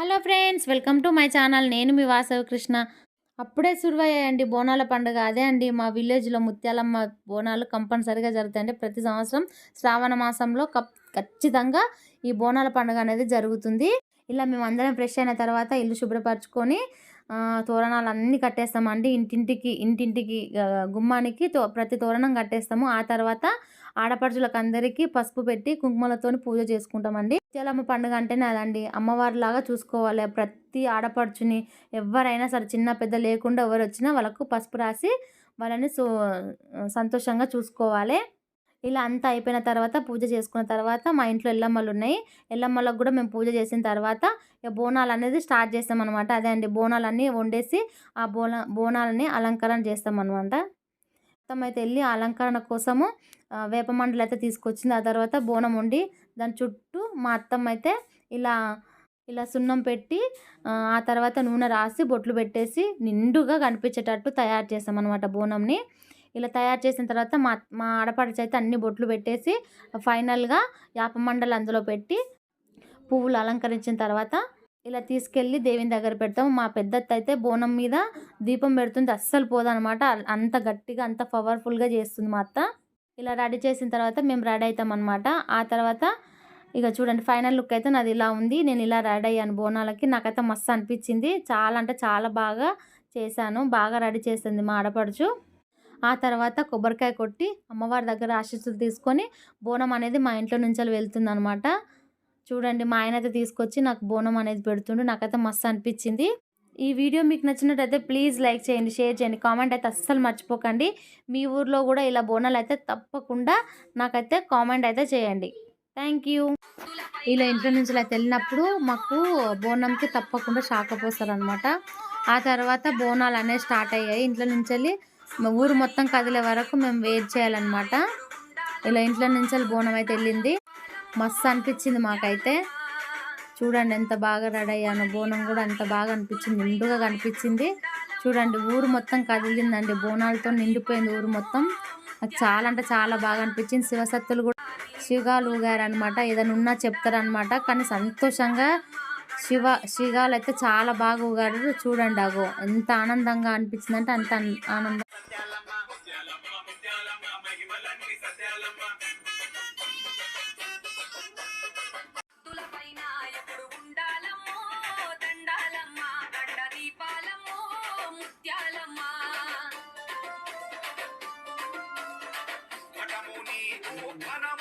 Hello friends welcome to my channel. నేను మీ వాసవి కృష్ణ. అప్పుడే సురువయ్యాయండి బోనాల పండుగ. అదే అండి మా విలేజ్లో ముత్యాలమ్మ బోనాలు కంపల్సరిగా జరుగుతాయండి. ప్రతి సంవత్సరం శ్రావణ మాసంలో కప్ ఖచ్చితంగా ఈ బోనాల పండుగ అనేది జరుగుతుంది. ఇలా మేము అందరం ఫ్రెష్ అయిన తర్వాత ఇల్లు శుభ్రపరచుకొని తోరణాలు అన్నీ కట్టేస్తామండి ఇంటింటికి ఇంటింటికి గుమ్మానికి తో ప్రతి తోరణం కట్టేస్తాము. ఆ తర్వాత ఆడపడుచులకు అందరికీ పసుపు పెట్టి కుంకుమలతోని పూజ చేసుకుంటామండి. ముత్యాలమ్మ పండుగ అంటేనే అదండి. అమ్మవారిలాగా చూసుకోవాలి. ప్రతి ఆడపడుచుని ఎవరైనా సరే చిన్న పెద్ద లేకుండా ఎవరు వచ్చినా వాళ్ళకు పసుపు రాసి వాళ్ళని సో సంతోషంగా చూసుకోవాలి. ఇలా అంతా అయిపోయిన తర్వాత పూజ చేసుకున్న తర్వాత మా ఇంట్లో ఎల్లమ్మలు ఉన్నాయి. ఎల్లమ్మలకు కూడా మేము పూజ చేసిన తర్వాత ఇక బోనాలు అనేది స్టార్ట్ చేస్తాం అనమాట అదే అండి బోనాలన్నీ వండేసి ఆ బోన బోనాలని అలంకరణ చేస్తాం అనమాట మొత్తం అయితే వెళ్ళి అలంకరణ కోసము ఆ, వేప మండలు అయితే తీసుకొచ్చింది. ఆ తర్వాత బోనం వండి దాని చుట్టూ మా అత్తమ్మ అయితే ఇలా ఇలా సున్నం పెట్టి ఆ, ఆ తర్వాత నూనె రాసి బొట్లు పెట్టేసి నిండుగా కనిపించేటట్టు తయారు చేస్తాం అనమాట బోనంని. ఇలా తయారు చేసిన తర్వాత మా మా ఆడపడుచు అయితే అన్ని బొట్లు పెట్టేసి ఫైనల్గా యాప అందులో పెట్టి పువ్వులు అలంకరించిన తర్వాత ఇలా తీసుకెళ్ళి దేవుని దగ్గర పెడతాం మా పెద్దత్త అయితే బోనం మీద దీపం పెడుతుంది. అస్సలు పోదనమాట అంత గట్టిగా అంత పవర్ఫుల్గా చేస్తుంది మా అత్త. ఇలా రెడీ చేసిన తర్వాత మేము రెడీ అవుతాం అనమాట ఆ తర్వాత ఇక చూడండి ఫైనల్ లుక్ అయితే నాది ఇలా ఉంది. నేను ఇలా రెడీ అయ్యాను బోనాలకి. నాకైతే మస్తు అనిపించింది. చాలా అంటే చాలా బాగా చేశాను. బాగా రెడీ చేసింది మా ఆడపడుచు. ఆ తర్వాత కొబ్బరికాయ కొట్టి అమ్మవారి దగ్గర ఆశీస్సులు తీసుకొని బోనం అనేది మా ఇంట్లో నుంచి వెళ్తుంది అనమాట చూడండి మా ఆయన అయితే తీసుకొచ్చి నాకు బోనం అనేది పెడుతుండు. నాకైతే మస్తు అనిపించింది. ఈ వీడియో మీకు నచ్చినట్టయితే ప్లీజ్ లైక్ చేయండి షేర్ చేయండి కామెంట్ అయితే అస్సలు మర్చిపోకండి. మీ ఊర్లో కూడా ఇలా బోనాలు అయితే తప్పకుండా నాకైతే కామెంట్ అయితే చేయండి. Thank you. ఇలా ఇంట్లో నుంచి అయితే వెళ్ళినప్పుడు మాకు బోనంకి తప్పకుండా షాక్ పోస్తారు అనమాట ఆ తర్వాత బోనాలు అనేవి స్టార్ట్ అయ్యాయి. ఇంట్లో నుంచి వెళ్ళి ఊరు మొత్తం కదిలే వరకు మేము వెయిట్ చేయాలన్నమాట. ఇలా ఇంట్లో నుంచి బోనం అయితే వెళ్ళింది. మస్తు అనిపించింది మాకైతే. చూడండి ఎంత బాగా రెడీ అయ్యాను బోనం కూడా అంత బాగా అనిపించింది నిండుగా కనిపించింది. చూడండి ఊరు మొత్తం కదిలిందండి బోనాలతో నిండిపోయింది ఊరు మొత్తం. నాకు చాలా అంటే చాలా బాగా అనిపించింది. శివశక్తులు కూడా శివగాలు ఊగారనమాట ఏదైనా ఉన్నా చెప్తారనమాట కానీ సంతోషంగా శివ శివాలు అయితే చాలా బాగా ఊగారు. చూడండి అగో ఎంత ఆనందంగా అనిపించిందంటే అంత ఆనందం. One up.